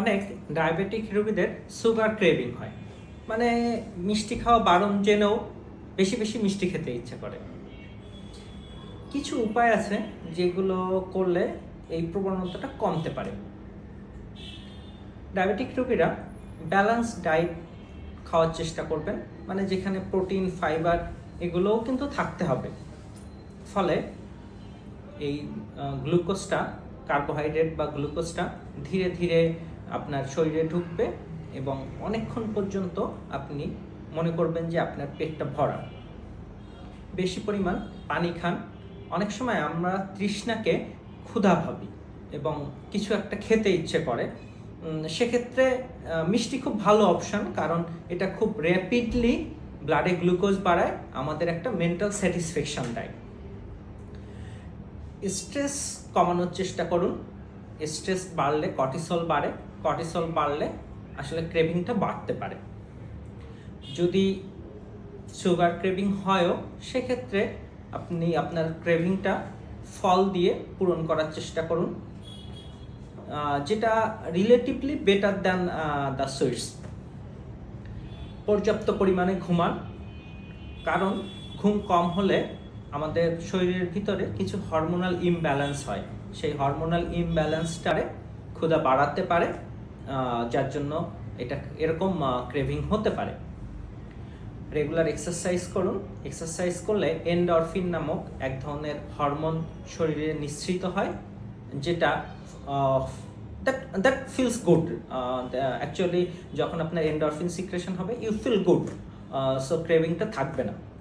অনেক ডায়াবেটিক রোগীদের sugar craving হয়। মানে মিষ্টি খাওয়া বারণ জেনেও বেশি বেশি মিষ্টি খেতে ইচ্ছে করে। কিছু উপায় আছে যেগুলো করলে এই প্রবণতাটা কমতে পারে। ডায়াবেটিক রোগীরা ব্যালেন্স ডায়েট খাওয়ার চেষ্টা করবেন। মানে যেখানে প্রোটিন ফাইবার এগুলোও কিন্তু থাকতে হবে। ফলে এই গ্লুকোজটা কার্বোহাইড্রেট বা গ্লুকোজটা ধীরে ধীরে আপনার শরীরে ঢুকবে এবং অনেকক্ষণ পর্যন্ত আপনি মনে করবেন যে আপনার পেটটা ভরা। বেশি পরিমাণ পানি খান। অনেক সময় আমরা তৃষ্ণাকে ক্ষুধা ভাবি এবং কিছু একটা খেতে ইচ্ছে করে। সেক্ষেত্রে মিষ্টি খুব ভালো অপশন কারণ এটা খুব র্যাপিডলি ব্লাডে গ্লুকোজ বাড়ায়, আমাদের একটা মেন্টাল স্যাটিসফ্যাকশন দেয়। স্ট্রেস কমানোর চেষ্টা করুন। স্ট্রেস বাড়লে কটিসল বাড়ে কর্টিসল বাড়লে আসলে ক্রেভিংটা বাড়তে পারে। যদি সুগার ক্রেভিং হয়ও, সেক্ষেত্রে আপনি আপনার ক্রেভিংটা ফল দিয়ে পূরণ করার চেষ্টা করুন। যেটা relatively better than the sweets পর্যাপ্ত পরিমাণে ঘুমান। কারণ ঘুম কম হলে আমাদের শরীরের ভিতরে কিছু হরমোনাল ইমব্যালেন্স হয়। সেই হরমোনাল ইমব্যালেন্সটারে ক্ষুধা বাড়াতে পারে যার জন্য এটা এরকম ক্রেভিং হতে পারে। রেগুলার এক্সারসাইজ করুন। এক্সারসাইজ করলে এন্ডরফিন নামক এক ধরনের হরমোন শরীরে নিঃসৃত হয়, যেটা that that feels good actually যখন আপনার এন্ডরফিন সিক্রেশন হবে ইউ ফিল গুড সো ক্রেভিংটা থাকবে না।